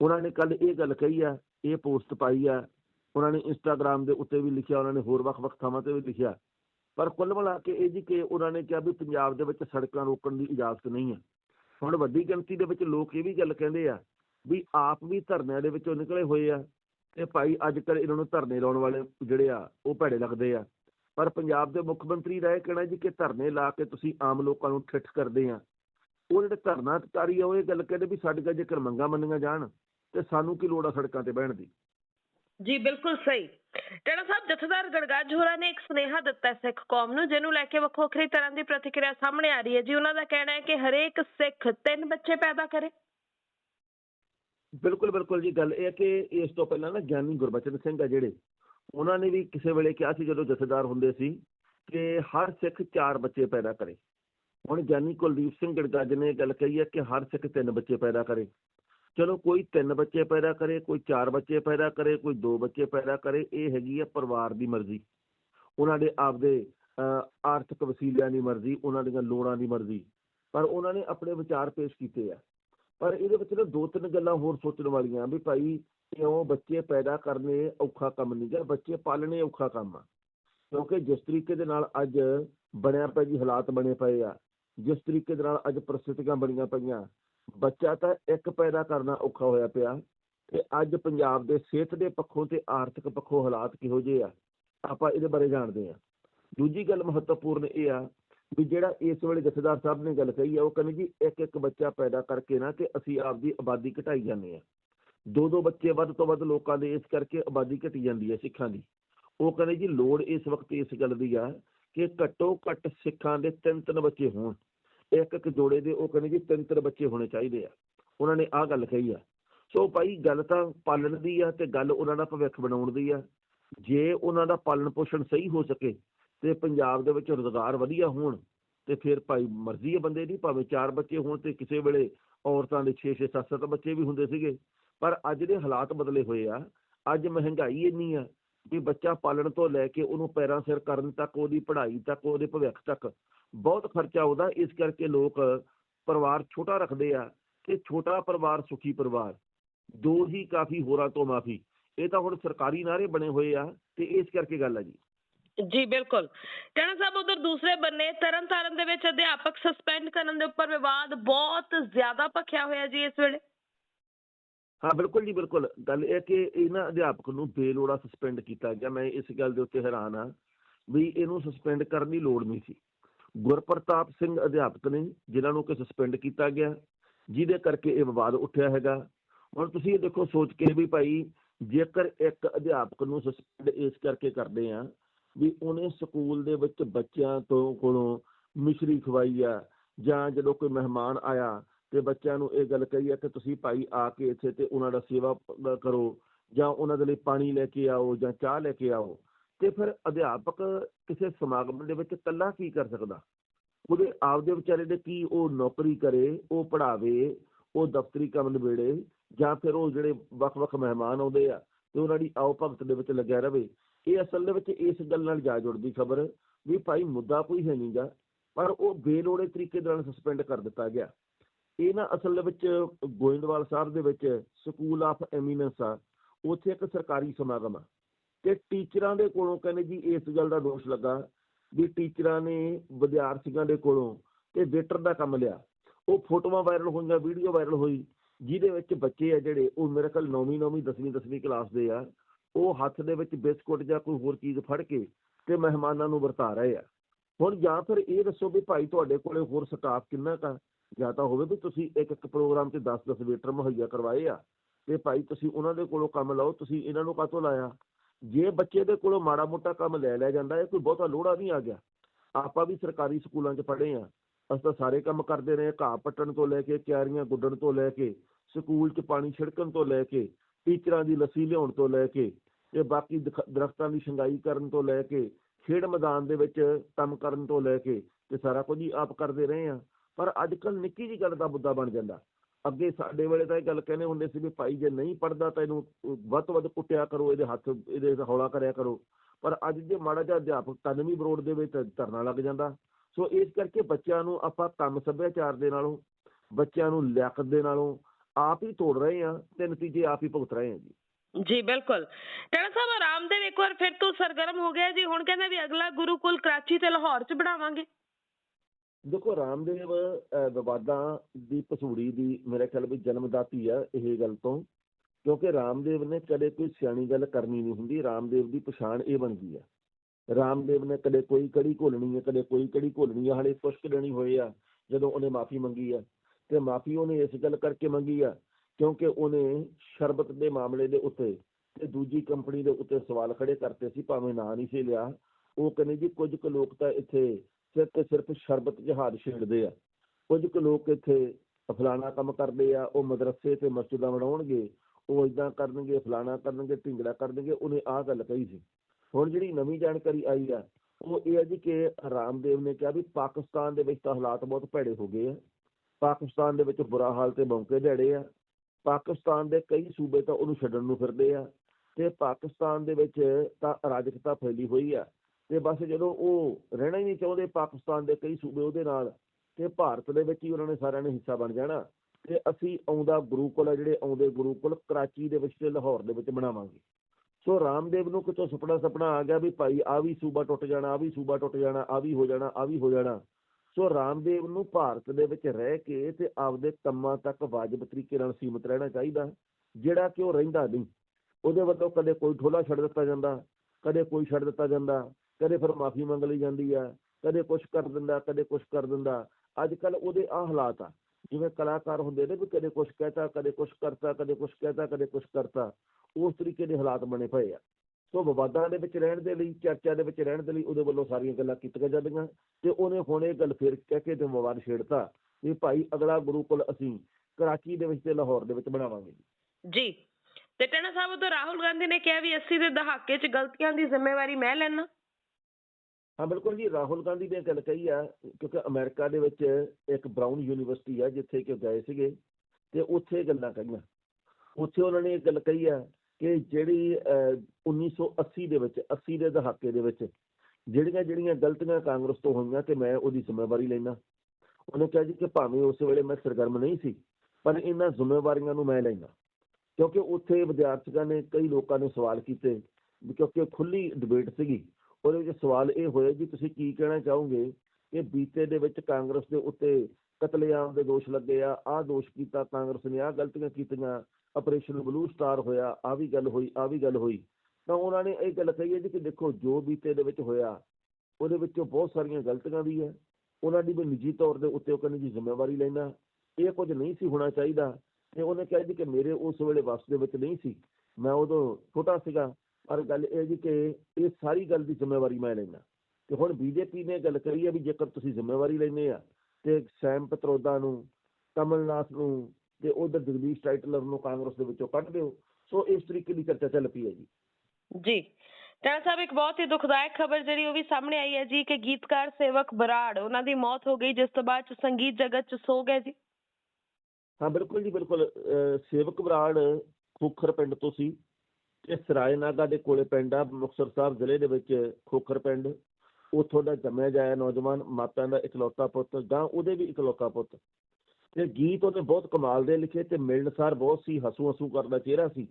ਉਹਨਾਂ ਨੇ ਕੱਲ ਇਹ ਗੱਲ ਕਹੀ ਆ, ਇਹ ਪੋਸਟ ਪਾਈ ਆ ਉਹਨਾਂ ਨੇ ਇੰਸਟਾਗ੍ਰam ਦੇ ਉੱਤੇ ਵੀ ਲਿਖਿਆ, ਉਹਨਾਂ ਨੇ ਹੋਰ ਵੱਖ-ਵੱਖ ਥਾਵਾਂ ਤੇ ਵੀ ਲਿਖਿਆ। ਪਰ ਕੁੱਲ ਮਿਲਾ ਕੇ ਇਹ ਜੀ ਕਿ ਉਹਨਾਂ ਨੇ ਕਿਹਾ ਵੀ ਪੰਜਾਬ ਦੇ ਵਿੱਚ ਸੜਕਾਂ ਰੋਕਣ ਦੀ ਇਜਾਜ਼ਤ ਨਹੀਂ ਹੈ ਹੁਣ ਵੱਡੀ ਗਿਣਤੀ ਦੇ ਵਿੱਚ ਲੋਕ ਇਹ ਵੀ ਗੱਲ ਕਹਿੰਦੇ ਆ ਵੀ ਆਪ ਵੀ ਧਰਨਿਆਂ ਦੇ ਵਿੱਚੋਂ ਨਿਕਲੇ ਹੋਏ ਆ ਤੇ ਭਾਈ ਅੱਜ ਕੱਲ ਇਹਨਾਂ ਨੂੰ ਧਰਨੇ ਲਾਉਣ ਵਾਲੇ ਜਿਹੜੇ ਆ, ਉਹ ਭੈੜੇ ਲੱਗਦੇ ਆ। ਪਰ ਪੰਜਾਬ ਦੇ ਮੁੱਖ ਮੰਤਰੀ ਦਾ ਇਹ ਕਹਿਣਾ ਜੀ ਕਿ ਧਰਨੇ ਲਾ ਕੇ ਤੁਸੀਂ ਆਮ ਲੋਕਾਂ ਨੂੰ ਠਿੱਠ ਕਰਦੇ ਆ। ਉਹ ਜਿਹੜੇ ਧਰਨਾ ਅਧਿਕਾਰੀ ਆ, ਉਹ ਇਹ ਗੱਲ ਕਹਿੰਦੇ ਵੀ ਸਾਡੀਆਂ ਜੇਕਰ ਮੰਗਾਂ ਮੰਨੀਆਂ ਜਾਣ ਤੇ ਸਾਨੂੰ ਕੀ ਲੋੜ ਆ ਸੜਕਾਂ ਤੇ ਬਹਿਣ ਦੀ? ਜੀ, ਬਿਲਕੁਲ ਸਹੀ। ਟੈਣਾ ਸਾਹਿਬ, ਜਥੇਦਾਰ ਗੜਗਾਜ ਹੋਰਾਂ ਨੇ ਇੱਕ ਸੁਨੇਹਾ ਦਿੱਤਾ ਸਿੱਖ ਕੌਮ ਨੂੰ, ਜਿਹਨੂੰ ਲੈ ਕੇ ਵੱਖੋ ਵੱਖਰੀ ਤਰ੍ਹਾਂ ਦੀ ਪ੍ਰਤੀਕਿਰਿਆ ਸਾਹਮਣੇ ਆ ਰਹੀ ਹੈ। ਜੀ, ਉਹਨਾਂ ਦਾ ਕਹਿਣਾ ਹੈ ਕਿ ਹਰੇਕ ਸਿੱਖ ਤਿੰਨ ਬੱਚੇ ਪੈਦਾ ਕਰੇ। ਬਿਲਕੁਲ ਬਿਲਕੁਲ ਜੀ, ਗੱਲ ਇਹ ਹੈ ਕਿ ਇਸ ਤੋਂ ਪਹਿਲਾਂ ਨਾ ਗਿਆਨੀ ਗੁਰਬਚਨ ਸਿੰਘ ਆ ਜਿਹੜੇ, ਉਹਨਾਂ ਨੇ ਵੀ ਕਿਸੇ ਵੇਲੇ ਕਿਹਾ ਸੀ, ਜਦੋਂ ਜਥੇਦਾਰ ਹੁੰਦੇ ਸੀ, ਕਿ ਹਰ ਸਿੱਖ ਚਾਰ ਬੱਚੇ ਪੈਦਾ ਕਰੇ। ਹੁਣ ਗਿਆਨੀ ਕੁਲਦੀਪ ਸਿੰਘ ਗੜਗਾਜ ਨੇ ਗੱਲ ਕਹੀ ਹੈ ਕਿ ਹਰ ਸਿੱਖ ਤਿੰਨ ਬੱਚੇ ਪੈਦਾ ਕਰੇ। ਚਲੋ ਕੋਈ ਤਿੰਨ ਬੱਚੇ ਪੈਦਾ ਕਰੇ, ਕੋਈ ਚਾਰ ਬੱਚੇ ਪੈਦਾ ਕਰੇ, ਕੋਈ ਦੋ ਬੱਚੇ ਪੈਦਾ ਕਰੇ, ਇਹ ਹੈਗੀ ਆ ਪਰਿਵਾਰ ਦੀ ਮਰਜ਼ੀ। ਉਹਨਾਂ ਦੇ ਆਪਦੇ ਆਰਥਿਕ ਵਸੀਲਿਆਂ ਦੀ ਮਰਜ਼ੀ, ਉਹਨਾਂ ਦੀਆਂ ਲੋੜਾਂ ਦੀ ਮਰਜ਼ੀ। ਪਰ ਉਹਨਾਂ ਨੇ ਆਪਣੇ ਵਿਚਾਰ ਪੇਸ਼ ਕੀਤੇ ਆ। ਪਰ ਇਹਦੇ ਵਿੱਚ ਨਾ ਦੋ ਤਿੰਨ ਗੱਲਾਂ ਹੋਰ ਸੋਚਣ ਵਾਲੀਆਂ ਵੀ ਭਾਈ ਕਿਉਂ ਬੱਚੇ ਪੈਦਾ ਕਰਨੇ ਔਖਾ ਕੰਮ ਨਹੀਂ ਗਾ ਬੱਚੇ ਪਾਲਣੇ ਔਖਾ ਕੰਮ ਆ। ਕਿਉਂਕਿ ਜਿਸ ਤਰੀਕੇ ਦੇ ਨਾਲ ਅੱਜ ਬਣਿਆ ਪਿਆ ਜੀ ਹਾਲਾਤ ਬਣੇ ਪਏ ਆ, ਜਿਸ ਤਰੀਕੇ ਦੇ ਨਾਲ ਅੱਜ ਪ੍ਰਸਥਿਤੀਆਂ ਬਣੀਆਂ ਪਈਆਂ ਬੱਚਾ ਤਾਂ ਇੱਕ ਪੈਦਾ ਕਰਨਾ ਔਖਾ ਹੋਇਆ ਪਿਆ ਤੇ ਅੱਜ ਪੰਜਾਬ ਦੇ ਸਿਹਤ ਦੇ ਪੱਖੋਂ ਤੇ ਆਰਥਿਕ ਪੱਖੋਂ ਹਾਲਾਤ ਕਿਹੋ ਜਿਹੇ ਆ, ਆਪਾਂ ਇਹਦੇ ਬਾਰੇ ਜਾਣਦੇ ਆ ਦੂਜੀ ਗੱਲ ਮਹੱਤਵਪੂਰਨ ਇਹ ਆ ਵੀ ਜਿਹੜਾ ਇਸ ਵੇਲੇ ਜਥੇਦਾਰ ਸਾਹਿਬ ਨੇ ਗੱਲ ਕਹੀ ਆ, ਉਹ ਕਹਿੰਦੇ ਜੀ ਇੱਕ ਇੱਕ ਬੱਚਾ ਪੈਦਾ ਕਰਕੇ ਨਾ ਤੇ ਅਸੀਂ ਆਪਦੀ ਆਬਾਦੀ ਘਟਾਈ ਜਾਂਦੇ ਆ ਦੋ ਦੋ ਬੱਚੇ ਵੱਧ ਤੋਂ ਵੱਧ ਲੋਕਾਂ ਦੇ ਇਸ ਕਰਕੇ ਆਬਾਦੀ ਘਟੀ ਜਾਂਦੀ ਹੈ ਸਿੱਖਾਂ ਦੀ। ਉਹ ਕਹਿੰਦੇ ਜੀ ਲੋੜ ਇਸ ਵਕਤ ਇਸ ਗੱਲ ਦੀ ਆ ਕਿ ਘੱਟੋ ਘੱਟ ਸਿੱਖਾਂ ਦੇ ਤਿੰਨ ਤਿੰਨ ਬੱਚੇ ਹੋਣ। ਇੱਕ ਇੱਕ ਜੋੜੇ ਦੇ ਉਹ ਕਹਿੰਦੇ ਜੀ ਤਿੰਨ ਤਿੰਨ ਬੱਚੇ ਹੋਣੇ ਚਾਹੀਦੇ ਆ। ਉਹਨਾਂ ਨੇ ਆਹ ਗੱਲ ਕਹੀ ਆ। ਸੋ ਭਾਈ ਗੱਲ ਤਾਂ ਪਾਲਣ ਦੀ ਆ ਤੇ ਗੱਲ ਉਹਨਾਂ ਦਾ ਭਵਿੱਖ ਬਣਾਉਣ ਦੀ ਆ। ਜੇ ਉਹਨਾਂ ਦਾ ਪਾਲਣ ਪੋਸ਼ਣ ਸਹੀ ਹੋ ਸਕੇ ਤੇ ਪੰਜਾਬ ਦੇ ਵਿੱਚ ਰੁਜ਼ਗਾਰ ਵਧੀਆ ਹੋਣ ਤੇ ਫਿਰ ਭਾਈ ਮਰਜ਼ੀ ਹੈ ਬੰਦੇ ਦੀ, ਭਾਵੇਂ ਚਾਰ ਬੱਚੇ ਹੋਣ ਤੇ ਕਿਸੇ ਵੇਲੇ ਔਰਤਾਂ ਦੇ 6 6 7 7 ਬੱਚੇ ਵੀ ਹੁੰਦੇ ਸੀਗੇ। ਪਰ ਅੱਜ ਦੇ ਹਾਲਾਤ ਬਦਲੇ ਹੋਏ ਆ। ਅੱਜ ਮਹਿੰਗਾਈ ਇੰਨੀ ਆ ਵੀ ਬੱਚਾ ਪਾਲਣ ਤੋਂ ਲੈ ਕੇ ਉਹਨੂੰ ਪੈਰਾਂ ਸਿਰ ਕਰਨ ਤੱਕ, ਉਹਦੀ ਪੜ੍ਹਾਈ ਤੱਕ, ਉਹਦੇ ਭਵਿੱਖ ਤੱਕ ਬਹੁਤ ਖਰਚਾ ਉਹਦਾ ਇਸ ਕਰਕੇ ਲੋਕ ਪਰਿਵਾਰ ਛੋਟਾ ਰੱਖਦੇ ਆ ਕਿ ਛੋਟਾ ਪਰਿਵਾਰ ਸੁਖੀ ਪਰਿਵਾਰ। ਦੋ ਹੀ ਕਾਫੀ ਹੋਰਾਂ ਤੋਂ ਮਾਫੀ। ਇਹ ਤਾਂ ਹੁਣ ਸਰਕਾਰੀ ਨਾਰੇ ਬਣੇ ਹੋਏ ਆ ਤੇ ਇਸ ਕਰਕੇ ਗੱਲ ਆ ਜੀ। ਜੀ ਬਿਲਕੁਲ। ਟੈਣਾ ਸਾਹਿਬ ਉਧਰ ਦੂਸਰੇ ਬੰਨੇ ਤਰਨਤਾਰਨ ਦੇ ਵਿੱਚ ਅਧਿਆਪਕ ਸਸਪੈਂਡ ਕਰਨ ਦੇ ਉੱਪਰ ਵਿਵਾਦ ਬਹੁਤ ਜ਼ਿਆਦਾ ਭਖਿਆ ਹੋਇਆ ਜੀ ਇਸ ਵੇਲੇ। ਹਾਂ ਬਿਲਕੁਲ ਜੀ ਬਿਲਕੁਲ। ਗੱਲ ਇਹ ਕਿ ਇਹਨਾਂ ਅਧਿਆਪਕ ਨੂੰ ਬੇਲੋੜਾ ਸਸਪੈਂਡ ਕੀਤਾ ਗਿਆ। ਮੈਂ ਇਸ ਗੱਲ ਦੇ ਉੱਤੇ ਹੈਰਾਨ ਹਾਂ ਵੀ ਇਹਨੂੰ ਸਸਪੈਂਡ ਕਰਨ ਦੀ ਲੋੜ ਨਹੀਂ ਸੀ। ਗੁਰਪ੍ਰਤਾਪ ਸਿੰਘ ਅਧਿਆਪਕ ਨੇ, ਜਿਨ੍ਹਾਂ ਨੂੰ ਕਿ ਸਸਪੈਂਡ ਕੀਤਾ ਗਿਆ, ਜਿਹਦੇ ਕਰਕੇ ਇਹ ਵਿਵਾਦ ਉੱਠਿਆ ਹੈਗਾ। ਹੁਣ ਤੁਸੀਂ ਇਹ ਦੇਖੋ, ਸੋਚ ਕੇ ਵੀ ਭਾਈ, ਜੇਕਰ ਇੱਕ ਅਧਿਆਪਕ ਨੂੰ ਸਸਪੈਂਡ ਇਸ ਕਰਕੇ ਕਰਦੇ ਆ, ਵੀ ਉਹਨੇ ਸਕੂਲ ਦੇ ਵਿੱਚ ਬੱਚਿਆਂ ਤੋਂ ਕੋਲੋਂ ਮਿਸ਼ਰੀ ਖਵਾਈ ਆ, ਜਾਂ ਜਦੋਂ ਕੋਈ ਮਹਿਮਾਨ ਆਇਆ ਤੇ ਬੱਚਿਆਂ ਨੂੰ ਇਹ ਗੱਲ ਕਹੀ ਹੈ ਕਿ ਤੁਸੀਂ ਭਾਈ ਆ ਕੇ ਇੱਥੇ ਤੇ ਉਹਨਾਂ ਦਾ ਸੇਵਾ ਕਰੋ, ਜਾਂ ਉਹਨਾਂ ਦੇ ਲਈ ਪਾਣੀ ਲੈ ਕੇ ਆਓ ਜਾਂ ਚਾਹ ਲੈ ਕੇ ਆਓ ਤੇ ਫਿਰ ਅਧਿਆਪਕ ਕਿਸੇ ਸਮਾਗਮ ਦੇ ਵਿੱਚ ਇਕੱਲਾ ਕੀ ਕਰ ਸਕਦਾ? ਉਹਦੇ ਆਪਦੇ ਵਿਚਾਰੇ ਦੇ ਕੀ ਉਹ ਨੌਕਰੀ ਕਰੇ, ਉਹ ਪੜ੍ਹਾਵੇ, ਉਹ ਦਫ਼ਤਰੀ ਕੰਮ ਨਿਬੇੜੇ ਜਾਂ ਫਿਰ ਉਹ ਜਿਹੜੇ ਵੱਖ-ਵੱਖ ਮਹਿਮਾਨ ਆਉਂਦੇ ਆ ਤੇ ਉਹਨਾਂ ਦੀ ਆਓ ਭਗਤ ਦੇ ਵਿੱਚ ਲੱਗਿਆ ਰਵੇ। ਇਹ ਅਸਲ ਦੇ ਵਿੱਚ ਇਸ ਗੱਲ ਨਾਲ ਜਾ ਜੁੜਦੀ ਖਬਰ ਵੀ ਭਾਈ ਮੁੱਦਾ ਕੋਈ ਹੈ ਨਹੀਂਗਾ ਪਰ ਉਹ ਬੇਲੋੜੇ ਤਰੀਕੇ ਦੇ ਨਾਲ ਸਸਪੈਂਡ ਕਰ ਦਿੱਤਾ ਗਿਆ। ਇਹ ਨਾ ਅਸਲ ਦੇ ਵਿੱਚ ਗੋਇੰਦਵਾਲ ਸਾਹਿਬ ਦੇ ਵਿੱਚ ਸਕੂਲ ਆਫ ਐਮੀਨੈਂਸ ਆ। ਉੱਥੇ ਇੱਕ ਸਰਕਾਰੀ ਸਮਾਗਮ ਆ। ਤੇ ਟੀਚਰਾਂ ਦੇ ਕੋਲੋਂ ਕਹਿੰਦੇ ਜੀ ਇਸ ਗੱਲ ਦਾ ਦੋਸ਼ ਲੱਗਾ ਵੀ ਟੀਚਰਾਂ ਨੇ ਵਿਦਿਆਰਥੀਆਂ ਦੇ ਕੋਲੋਂ ਤੇ ਵੇਟਰ ਦਾ ਕੰਮ ਲਿਆ। ਉਹ ਫੋਟੋਆਂ ਵਾਇਰਲ ਹੋਈਆਂ ਵੀਡੀਓ ਵਾਇਰਲ ਹੋਈ, ਜਿਹਦੇ ਵਿੱਚ ਬੱਚੇ ਆ ਜਿਹੜੇ, ਉਹ ਮੇਰੇ ਕੋਲ 9ਵੀਂ 9ਵੀਂ 10ਵੀਂ 10ਵੀਂ ਕਲਾਸ ਦੇ ਆ। ਉਹ ਹੱਥ ਦੇ ਵਿੱਚ ਬਿਸਕੁਟ ਜਾਂ ਕੋਈ ਹੋਰ ਚੀਜ਼ ਫੜ ਕੇ ਤੇ ਮਹਿਮਾਨਾਂ ਨੂੰ ਵਰਤਾ ਰਹੇ ਆ। ਹੁਣ ਜਾਂ ਫਿਰ ਇਹ ਦੱਸੋ ਵੀ ਭਾਈ ਤੁਹਾਡੇ ਕੋਲੇ ਹੋਰ ਸਟਾਫ ਕਿੰਨਾ ਕਾ ਜਾਂ ਤਾਂ ਹੋਵੇ ਵੀ ਤੁਸੀਂ ਇੱਕ ਇੱਕ ਪ੍ਰੋਗਰਾਮ 'ਚ 10-10 ਵੇਟਰ ਮੁਹੱਈਆ ਕਰਵਾਏ ਆ, ਤੇ ਭਾਈ ਤੁਸੀਂ ਉਹਨਾਂ ਦੇ ਕੋਲੋਂ ਕੰਮ ਲਓ, ਤੁਸੀਂ ਇਹਨਾਂ ਨੂੰ ਕਾਹਤੋਂ ਲਾਇਆ? ਜੇ ਬੱਚੇ ਦੇ ਕੋਲੋਂ ਮਾੜਾ ਮੋਟਾ ਕੰਮ ਲੈ ਲਿਆ ਜਾਂਦਾ ਹੈ ਕੋਈ ਬਹੁਤਾ ਲੋੜਾ ਨਹੀਂ ਆ ਗਿਆ। ਆਪਾਂ ਵੀ ਸਰਕਾਰੀ ਸਕੂਲਾਂ 'ਚ ਪੜ੍ਹੇ ਆ ਅਸੀਂ ਤਾਂ ਸਾਰੇ ਕੰਮ ਕਰਦੇ ਰਹੇ, ਘਾਹ ਪੱਟਣ ਤੋਂ ਲੈ ਕੇ, ਕਿਆਰੀਆਂ ਗੁੱਡਣ ਤੋਂ ਲੈ ਕੇ, ਸਕੂਲ 'ਚ ਪਾਣੀ ਛਿੜਕਣ ਤੋਂ ਲੈ ਕੇ, ਟੀਚਰਾਂ ਦੀ ਲੱਸੀ ਲਿਆਉਣ ਤੋਂ ਲੈ ਕੇ ਤੇ ਬਾਕੀ ਦਖ- ਦਰਖਤਾਂ ਦੀ ਸ਼ੰਗਾਈ ਕਰਨ ਤੋਂ ਲੈ ਕੇ, ਖੇਡ ਮੈਦਾਨ ਦੇ ਵਿੱਚ ਕੰਮ ਕਰਨ ਤੋਂ ਲੈ ਕੇ ਤੇ ਸਾਰਾ ਕੁਝ ਹੀ ਆਪ ਕਰਦੇ ਰਹੇ ਆ ਪਰ ਅੱਜ ਕੱਲ ਨਿੱਕੀ ਜੀ ਗੱਲ ਦਾ ਮੁੱਦਾ ਬਣ ਜਾਂਦਾ। ਅੱਗੇ ਸਾਡੇ ਵੇਲੇ ਤਾਂ ਇਹ ਗੱਲ ਕਹਿੰਦੇ ਹੁੰਦੇ ਸੀ ਵੀ ਭਾਈ ਜੇ ਨਹੀਂ ਪੜਦਾ ਤਾਂ ਇਹਨੂੰ ਵੱਧ ਤੋਂ ਵੱਧ ਕੁੱਟਿਆ ਕਰੋ, ਇਹਦੇ ਹੱਥ, ਇਹਦੇ ਹੌਲਾ ਕਰਿਆ ਕਰੋ। ਪਰ ਅੱਜ ਜੇ ਮਾੜਾ ਜਿਹਾ ਅਧਿਆਪਕ ਕਦਮੀ ਬਰੋਡ ਦੇ ਵਿੱਚ ਧਰਨਾ ਲੱਗ ਜਾਂਦਾ। ਸੋ ਇਸ ਕਰਕੇ ਬੱਚਿਆਂ ਨੂੰ ਆਪਾਂ ਕੰਮ ਸੱਭਿਆਚਾਰ ਦੇ ਨਾਲੋਂ, ਬੱਚਿਆਂ ਨੂੰ ਲਿਆਕਤ ਦੇ ਨਾਲੋਂ ਆਪ ਹੀ ਤੋੜ ਰਹੇ ਆ ਤੇ ਨਤੀਜੇ ਆਪ ਹੀ ਭੁਗਤ ਰਹੇ ਆ ਜੀ। ਜੀ, ਬਿਲਕੁਲ। ਟੈਣਾ ਸਾਹਿਬ ਰਾਮਦੇਵ ਇੱਕ ਵਾਰ ਫਿਰ ਤੋਂ ਸਰਗਰਮ ਹੋ ਗਿਆ ਜੀ। ਹੁਣ ਕਹਿੰਦੇ ਵੀ ਅਗਲਾ ਗੁਰੂਕੁਲ ਕਰਾਚੀ ਤੇ ਲਾਹੌਰ 'ਚ ਬਣਾਵਾਂਗੇ। ਦੇਖੋ ਰਾਮਦੇਵ ਵਿਵਾਦਾਂ ਦੀ ਪਸੂੜੀ ਦੀ ਮੇਰੇ ਖਿਆਲ ਵੀ ਜਨਮਦਾਤੀ ਆ ਇਹ ਗੱਲ ਤੋਂ, ਕਿਉਂਕਿ ਰਾਮਦੇਵ ਨੇ ਕਦੇ ਕੋਈ ਸਿਆਣੀ ਗੱਲ ਕਰਨੀ ਨਹੀਂ ਹੁੰਦੀ, ਰਾਮਦੇਵ ਦੀ ਪਛਾਣ ਇਹ ਬਣ ਗਈ ਆ। ਰਾਮਦੇਵ ਨੇ ਕਦੇ ਕੋਈ ਕੜੀ ਘੋਲਣੀ ਹੈ ਕਦੇ ਕੋਈ ਕੜੀ ਘੋਲਣੀ ਹੈ ਹਾਲੇ ਪੁਸ਼ਕ ਦੇਣੀ ਹੋਏ ਆ, ਜਦੋਂ ਉਹਨੇ ਮਾਫੀ ਮੰਗੀ ਆ। ਤੇ ਮਾਫੀ ਉਹਨੇ ਇਸ ਗੱਲ ਕਰਕੇ ਮੰਗੀ ਆ, ਕਿਉਂਕਿ ਉਹਨੇ ਸ਼ਰਬਤ ਦੇ ਮਾਮਲੇ ਦੇ ਉੱਤੇ ਤੇ ਦੂਜੀ ਕੰਪਨੀ ਦੇ ਉੱਤੇ ਸਵਾਲ ਖੜੇ ਕਰਤੇ ਸੀ, ਭਾਵੇਂ ਨਾਂ ਨਹੀਂ ਸੀ ਲਿਆ। ਉਹ ਕਹਿੰਦੇ ਜੀ, ਕੁਝ ਕੁ ਲੋਕ ਤਾਂ ਇੱਥੇ ਸਿਰਫ ਤੇ ਸਿਰਫ ਸ਼ਰਬਤ ਜਹਾਜ਼ ਛੇੜਦੇ ਆ। ਕੁਝ ਕੁ ਲੋਕ ਇੱਥੇ ਫਲਾਣਾ ਕੰਮ ਕਰਦੇ ਆ, ਉਹ ਮਦਰਸੇ ਤੇ ਮਸਜਿਦਾਂ ਬਣਾਉਣਗੇ, ਉਹ ਇਦਾਂ ਕਰਨਗੇ, ਫਲਾਣਾ ਕਰਨਗੇ ਢਿੰਗੜਾ ਕਰਨਗੇ, ਉਹਨੇ ਆਹ ਗੱਲ ਕਹੀ ਸੀ। ਹੁਣ ਜਿਹੜੀ ਨਵੀਂ ਜਾਣਕਾਰੀ ਆਈ ਆ, ਉਹ ਇਹ ਹੈ ਜੀ ਕਿ ਰਾਮਦੇਵ ਨੇ ਕਿਹਾ ਵੀ ਪਾਕਿਸਤਾਨ ਦੇ ਵਿੱਚ ਤਾਂ ਹਾਲਾਤ ਬਹੁਤ ਭੈੜੇ ਹੋ ਗਏ ਆ। ਪਾਕਿਸਤਾਨ ਦੇ ਵਿੱਚ ਬੁਰਾ ਹਾਲ ਤੇ ਮੌਕੇ ਝੜੇ ਆ। ਪਾਕਿਸਤਾਨ ਦੇ ਕਈ ਸੂਬੇ ਤਾਂ ਉਹਨੂੰ ਛੱਡਣ ਨੂੰ ਫਿਰਦੇ ਆ। ਤੇ ਪਾਕਿਸਤਾਨ ਦੇ ਵਿੱਚ ਤਾਂ ਅਰਾਜਕਤਾ ਫੈਲੀ ਹੋਈ ਆ। ਤੇ ਬਸ ਜਦੋਂ ਉਹ ਰਹਿਣਾ ਹੀ ਨਹੀਂ ਚਾਹੁੰਦੇ ਪਾਕਿਸਤਾਨ ਦੇ ਕਈ ਸੂਬੇ ਉਹਦੇ ਨਾਲ, ਤੇ ਭਾਰਤ ਦੇ ਵਿੱਚ ਹੀ ਉਹਨਾਂ ਨੇ ਸਾਰਿਆਂ ਨੇ ਹਿੱਸਾ ਬਣ ਜਾਣਾ, ਤੇ ਅਸੀਂ ਆਉਂਦਾ ਗੁਰੂਕੁਲ ਆ ਜਿਹੜੇ ਆਉਂਦੇ ਗੁਰੂਕੁਲ ਕਰਾਚੀ ਦੇ ਵਿੱਚ ਤੇ ਲਾਹੌਰ ਦੇ ਵਿੱਚ ਬਣਾਵਾਂਗੇ। ਸੋ ਰਾਮਦੇਵ ਨੂੰ ਕਿਤੋਂ ਸੁਪਨਾ ਸੁਪਨਾ ਆ ਗਿਆ ਵੀ ਭਾਈ ਆ ਵੀ ਸੂਬਾ ਟੁੱਟ ਜਾਣਾ ਆ ਵੀ ਸੂਬਾ ਟੁੱਟ ਜਾਣਾ ਆ ਵੀ ਹੋ ਜਾਣਾ ਆ ਵੀ ਹੋ ਜਾਣਾ। ਸੋ ਰਾਮਦੇਵ ਨੂੰ ਭਾਰਤ ਦੇ ਵਿੱਚ ਰਹਿ ਕੇ ਤੇ ਆਪਦੇ ਕੰਮਾਂ ਤੱਕ ਵਾਜਬ ਤਰੀਕੇ ਨਾਲ ਸੀਮਿਤ ਰਹਿਣਾ ਚਾਹੀਦਾ, ਜਿਹੜਾ ਕਿ ਉਹ ਰਹਿੰਦਾ ਨਹੀਂ। ਉਹਦੇ ਵੱਲੋਂ ਕਦੇ ਕੋਈ ਠੋਲਾ ਛੱਡ ਦਿੱਤਾ ਜਾਂਦਾ, ਕਦੇ ਕੋਈ ਛੱਡ ਦਿੱਤਾ ਜਾਂਦਾ। ਕਦੇ ਫਿਰ ਮਾਫੀ ਮੰਗ ਲਈ ਜਾਂਦੀ ਆ, ਕਦੇ ਕੁਛ ਕਰ ਦਿੰਦਾ, ਕਦੇ ਕੁਛ ਕਰ ਦਿੰਦਾ। ਅੱਜ ਕੱਲ ਉਹਦੇ ਆ ਹਾਲਾਤ ਆ। ਜਿਵੇਂ ਕਲਾਕਾਰ ਹੁੰਦੇ ਨੇ ਵੀ ਕਦੇ ਕੁਛ ਕਹਤਾ, ਕਦੇ ਕੁਛ ਕਰਤਾ, ਕਦੇ ਕੁਛ ਕਹਤਾ, ਕਦੇ ਕੁਛ ਕਰਤਾ। ਉਸ ਤਰੀਕੇ ਦੇ ਹਾਲਾਤ ਬਣੇ ਪਏ ਆ। ਸੋ ਵਿਵਾਦਾਂ ਦੇ ਵਿੱਚ ਰਹਿਣ ਦੇ ਲਈ, ਚਰਚਾ ਦੇ ਵਿੱਚ ਰਹਿਣ ਦੇ ਲਈ ਉਹਦੇ ਵੱਲੋਂ ਸਾਰੀਆਂ ਗੱਲਾਂ ਕੀਤੀਆਂ ਜਾਂਦੀਆਂ। ਤੇ ਉਹਨੇ ਹੁਣ ਇਹ ਗੱਲ ਫੇਰ ਕਹਿ ਕੇ ਤੇ ਵਿਵਾਦ ਛੇੜਤਾ ਵੀ ਭਾਈ ਅਗਲਾ ਗੁਰੂਕੁਲ ਅਸੀਂ ਕਰਾਚੀ ਦੇ ਵਿੱਚ ਤੇ ਲਾਹੌਰ ਦੇ ਵਿੱਚ ਬਣਾਵਾਂਗੇ। ਜੀ। ਤੇ ਟੈਣਾ ਸਾਹਿਬ ਉਦੋਂ ਰਾਹੁਲ ਗਾਂਧੀ ਨੇ ਕਿਹਾ ਵੀ 80 ਦੇ ਦਹਾਕੇ 'ਚ ਗਲਤੀਆਂ ਦੀ ਜ਼ਿੰਮੇਵਾਰੀ ਮੈਂ ਲੈਣਾ ਹਾਂ ਬਿਲਕੁਲ ਜੀ ਰਾਹੁਲ ਗਾਂਧੀ ਨੇ ਇਹ ਗੱਲ ਕਹੀ ਆ ਕਿਉਂਕਿ ਅਮਰੀਕਾ ਦੇ ਵਿੱਚ ਇੱਕ ਬਰਾਊਨ ਯੂਨੀਵਰਸਿਟੀ ਆ ਜਿੱਥੇ ਕਿ ਉਹ ਗਏ ਸੀਗੇ ਤੇ ਉੱਥੇ ਇਹ ਗੱਲਾਂ ਕਹੀਆਂ। ਉੱਥੇ ਉਹਨਾਂ ਨੇ ਇਹ ਗੱਲ ਕਹੀ ਆ ਕਿ ਜਿਹੜੀ ਅਹ, 1980 ਦੇ ਵਿੱਚ 80 ਦੇ ਦਹਾਕੇ ਦੇ ਵਿੱਚ ਜਿਹੜੀਆਂ ਜਿਹੜੀਆਂ ਗਲਤੀਆਂ ਕਾਂਗਰਸ ਤੋਂ ਹੋਈਆਂ ਤੇ ਮੈਂ ਉਹਦੀ ਜ਼ਿੰਮੇਵਾਰੀ ਲੈਣਾ ਉਹਨੇ ਕਿਹਾ ਜੀ ਕਿ ਭਾਵੇਂ ਉਸ ਵੇਲੇ ਮੈਂ ਸਰਗਰਮ ਨਹੀਂ ਸੀ ਪਰ ਇਹਨਾਂ ਜ਼ਿੰਮੇਵਾਰੀਆਂ ਨੂੰ ਮੈਂ ਲੈਣਾ ਕਿਉਂਕਿ ਉੱਥੇ ਵਿਦਿਆਰਥੀਆਂ ਨੇ ਕਈ ਲੋਕਾਂ ਨੇ ਸਵਾਲ ਕੀਤੇ ਕਿਉਂਕਿ ਖੁੱਲੀ ਡਿਬੇਟ ਸੀਗੀ। ਉਹਦੇ ਵਿੱਚ ਸਵਾਲ ਇਹ ਹੋਇਆ ਜੀ ਤੁਸੀਂ ਕੀ ਕਹਿਣਾ ਚਾਹੋਗੇ ਕਿ ਬੀਤੇ ਦੇ ਵਿੱਚ ਕਾਂਗਰਸ ਦੇ ਉੱਤੇ ਕਤਲੇਆਮ ਦੇ ਦੋਸ਼ ਲੱਗੇ ਆ, ਆਹ ਦੋਸ਼ ਕੀਤਾ ਕਾਂਗਰਸ ਨੇ, ਆਹ ਗਲਤੀਆਂ ਕੀਤੀਆਂ ਆਪਰੇਸ਼ਨ ਬਲੂ ਸਟਾਰ ਹੋਇਆ ਆ ਵੀ ਗੱਲ ਹੋਈ ਆ ਵੀ ਗੱਲ ਹੋਈ। ਤਾਂ ਉਹਨਾਂ ਨੇ ਇਹ ਗੱਲ ਕਹੀ ਹੈ ਜੀ ਕਿ ਦੇਖੋ ਜੋ ਬੀਤੇ ਦੇ ਵਿੱਚ ਹੋਇਆ, ਉਹਦੇ ਵਿੱਚੋਂ ਬਹੁਤ ਸਾਰੀਆਂ ਗਲਤੀਆਂ ਵੀ ਹੈ। ਉਹਨਾਂ ਦੀ ਵੀ ਨਿੱਜੀ ਤੌਰ ਦੇ ਉੱਤੇ ਉਹ ਕਹਿੰਦੇ ਜੀ ਜ਼ਿੰਮੇਵਾਰੀ ਲੈਣਾ ਇਹ ਕੁਝ ਨਹੀਂ ਸੀ ਹੋਣਾ ਚਾਹੀਦਾ। ਤੇ ਉਹਨੇ ਕਿਹਾ ਜੀ ਕਿ ਮੇਰੇ ਉਸ ਵੇਲੇ ਵਸ ਦੇ ਵਿੱਚ ਨਹੀਂ ਸੀ। ਮੈਂ ਉਦੋਂ ਛੋਟਾ ਸੀਗਾ। ਪਰ ਗੱਲ ਇਹ ਜੀ ਕਿ ਇਹ ਸਾਰੀ ਗੱਲ ਦੀ ਜ਼ਿੰਮੇਵਾਰੀ ਮੈਂ ਲੈਣਾ ਤੇ ਹੁਣ ਬੀਜੇਪੀ ਨੇ ਗੱਲ ਕਰੀ ਹੈ ਵੀ ਜੇਕਰ ਤੁਸੀਂ ਜ਼ਿੰਮੇਵਾਰੀ ਲੈਂਦੇ ਆ ਤੇ ਸੈਮ ਪਤਰੋਦਾ ਨੂੰ ਕਮਲਨਾਥ ਨੂੰ ਤੇ ਉਧਰ ਜਗਦੀਸ਼ ਟਾਈਟਲਰ ਨੂੰ ਕਾਂਗਰਸ ਦੇ ਵਿੱਚੋਂ ਕੱਢ ਦਿਓ। ਸੋ ਇਸ ਤਰੀਕੇ ਦੀ ਚਰਚਾ ਚੱਲ ਪਈ ਹੈ ਜੀ। ਜੀ। ਟਾਣਾ ਸਾਹਿਬ ਇੱਕ ਬਹੁਤ ਹੀ ਦੁਖਦਾਇਕ ਖਬਰ ਜਿਹੜੀ ਉਹ ਵੀ ਸਾਹਮਣੇ ਆਈ ਹੈ ਜੀ ਕਿ ਗੀਤਕਾਰ ਸੇਵਕ ਬਰਾੜ ਉਹਨਾਂ ਦੀ ਮੌਤ ਹੋ ਗਈ ਜਿਸ ਤੋਂ ਬਾਅਦ ਚ ਸੰਗੀਤ ਜਗਤ ਚ ਸੋ ਗਏ ਜੀ। ਹਾਂ ਬਿਲਕੁਲ ਜੀ ਬਿਲਕੁਲ। ਸੇਵਕ ਬਰਾੜ ਖੋਖਰ ਪਿੰਡ ਤੋਂ ਸੀ। ਇਹ ਸਰਾਏ ਨਾਗਾ ਦੇ ਕੋਲੇ ਪਿੰਡ ਆ, ਮੁਕਤਸਰ ਸਾਹਿਬ ਜ਼ਿਲ੍ਹੇ ਦੇ ਵਿੱਚ ਖੋਖਰ ਪਿੰਡ। ਉੱਥੋਂ ਦਾ ਜੰਮਿਆ ਜਾਇਆ ਨੌਜਵਾਨ ਮਾਤਾ ਦਾ ਇਕਲੌਤਾ ਪੁੱਤ ਜਾਂ ਉਹਦੇ ਵੀ ਇਕਲੌਤਾ ਪੁੱਤ। ਤੇ ਗੀਤ ਉਹਨੇ ਬਹੁਤ ਕਮਾਲ ਦੇ ਲਿਖੇ ਤੇ ਮਿਲਣਸਾਰ ਬਹੁਤ ਸੀ ਹਸੂ ਹਸੂ ਕਰਦਾ ਚਿਹਰਾ ਸੀ।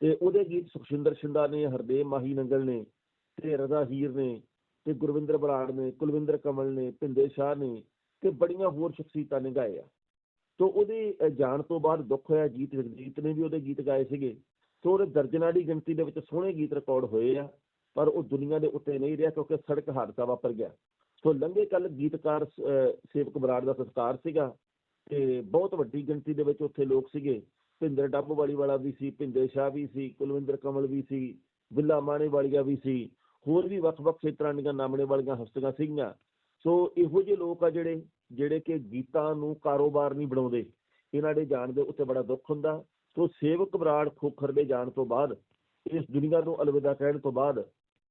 ਤੇ ਉਹਦੇ ਗੀਤ ਸੁਖਸ਼ਿੰਦਰ ਸ਼ਿੰਦਾ ਨੇ, ਹਰਦੇਵ ਮਾਹੀ ਨੰਗਲ ਨੇ, ਤੇ ਰਜ਼ਾ ਹੀਰ ਨੇ, ਤੇ ਗੁਰਵਿੰਦਰ ਬਰਾੜ ਨੇ, ਕੁਲਵਿੰਦਰ ਕਮਲ ਨੇ, ਭਿੰਦੇ ਸ਼ਾਹ ਨੇ, ਤੇ ਬੜੀਆਂ ਹੋਰ ਸ਼ਖਸੀਅਤਾਂ ਨੇ ਗਾਏ ਆ। ਤੋ ਉਹਦੇ ਜਾਣ ਤੋਂ ਬਾਅਦ ਦੁੱਖ ਹੋਇਆ ਗੀਤ, ਜਗਜੀਤ ਨੇ ਵੀ ਉਹਦੇ ਗੀਤ ਗਾਏ ਸੀਗੇ। ਤੋ ਉਹਦੇ ਦਰਜਨਾਂ ਦੀ ਗਿਣਤੀ ਦੇ ਵਿੱਚ ਸੋਹਣੇ ਗੀਤ ਰਿਕਾਰਡ ਹੋਏ ਆ, ਪਰ ਉਹ ਦੁਨੀਆ ਦੇ ਉੱਤੇ ਨਹੀਂ ਰਿਹਾ ਕਿਉਂਕਿ ਸੜਕ ਹਾਦਸਾ ਵਾਪਰ ਗਿਆ। ਸੋ ਲੰਘੇ ਕੱਲ ਗੀਤਕਾਰ ਸੇਵਕ ਬਰਾੜ ਦਾ ਸੰਸਕਾਰ ਸੀਗਾ ਤੇ ਬਹੁਤ ਵੱਡੀ ਗਿਣਤੀ ਦੇ ਵਿੱਚ ਉੱਥੇ ਲੋਕ ਸੀਗੇ। ਭਿੰਦਰ ਡੱਬ ਵਾਲੀ ਵਾਲਾ ਵੀ ਸੀ, ਭਿੰਦਰ ਸ਼ਾਹ ਵੀ ਸੀ, ਕੁਲਵਿੰਦਰ ਕਮਲ ਵੀ ਸੀ, ਬਿੱਲਾ ਮਾਣੇ ਵਾਲੀਆ ਵੀ ਸੀ, ਹੋਰ ਵੀ ਵੱਖ-ਵੱਖ ਖੇਤਰਾਂ ਦੀਆਂ ਨਾਮਣੇ ਵਾਲੀਆਂ ਹਸਤੀਆਂ ਸੀਗੀਆਂ। ਸੋ ਇਹੋ ਜਿਹੇ ਲੋਕ ਆ ਜਿਹੜੇ ਜਿਹੜੇ ਕਿ ਗੀਤਾਂ ਨੂੰ ਕਾਰੋਬਾਰ ਨਹੀਂ ਬਣਾਉਂਦੇ। ਇਹਨਾਂ ਦੇ ਜਾਣ ਦੇ ਉੱਤੇ ਬੜਾ ਦੁੱਖ ਹੁੰਦਾ। ਸੋ ਸੇਵਕ ਬਰਾੜ ਖੋਖਰ ਦੇ ਜਾਣ ਤੋਂ ਬਾਅਦ ਇਸ ਦੁਨੀਆ ਨੂੰ ਅਲਵਿਦਾ ਕਹਿਣ ਤੋਂ ਬਾਅਦ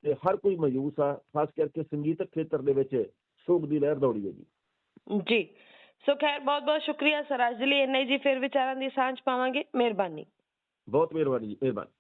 ਤੇ ਹਰ ਕੋਈ ਮਾਯੂਸ ਆ ਖਾਸ ਕਰਕੇ ਸੰਗੀਤਕ ਖੇਤਰ ਦੇ ਵਿੱਚ ਸ਼ੋਕ ਦੀ ਲਹਿਰ ਦੌੜੀ ਹੈ ਜੀ। ਜੀ ਸੋ ਖੈਰ ਬਹੁਤ ਬਹੁਤ ਸ਼ੁਕਰੀਆ ਸਰ ਅੱਜ ਦੇ ਲਈ ਇੰਨਾ ਜੀ ਫਿਰ ਵਿਚਾਰਾਂ ਦੀ ਸਾਂਝ ਪਾਵਾਂਗੇ। ਮਿਹਰਬਾਨੀ। ਬਹੁਤ ਮਿਹਰਬਾਨੀ ਜੀ ਮਿਹਰਬਾਨੀ।